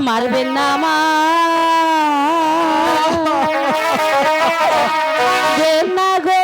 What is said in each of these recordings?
মারবেন না মা। গো।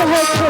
তাহারে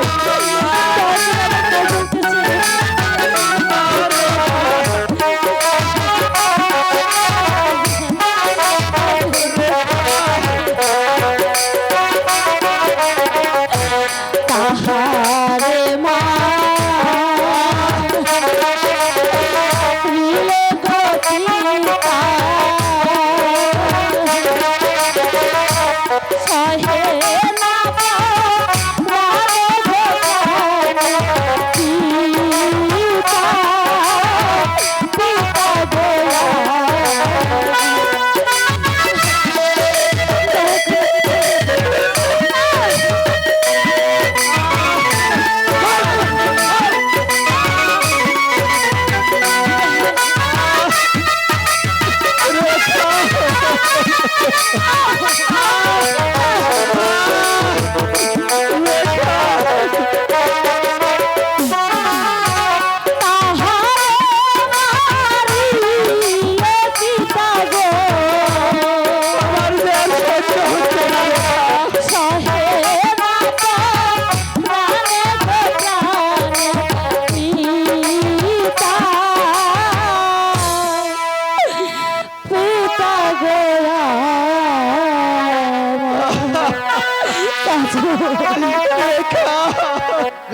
রেখা।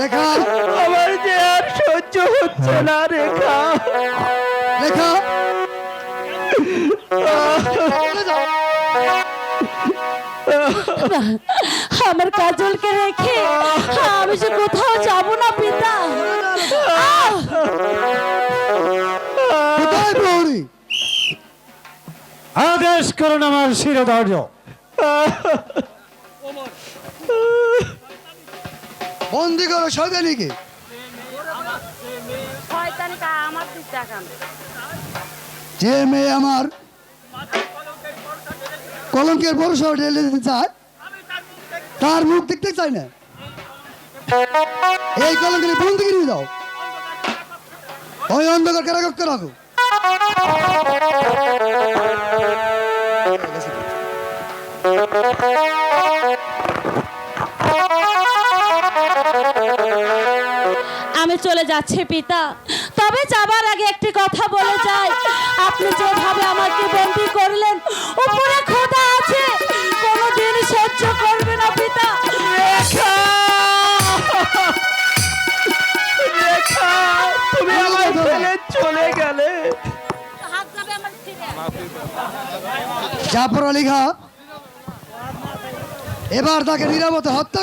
রেখা আমার যে আর সহ্য হচ্ছে না রেখা। রেখা। আমার কাজলকে রেখে আমি যে কোথাও যাব না পিতা। আদেশ করুন আমার শিরোধার্য। বন্দি করো শয়তানিকে। যে মেয়ে আমার কলঙ্কের বর্ষা ঢেলে দিতে চায় তার মুখ দেখতে চাই না। এই কলঙ্কের বন্দি নিয়ে যাও ওই অন্ধকার কারাগক্ষ রাখো। আমি চলে যাচ্ছে পিতা। তবে যাবার আগে একটি কথা বলে যাই। আপনি যেভাবে আমাকে বন্দি করলেন উপরে খোদা আছে। কোনোদিন সহ্য করবে না পিতা। তুমি আমার ফেলে চলে গেলে। জাফর আলী খা এবার তাকে নিরাপদে হত্যা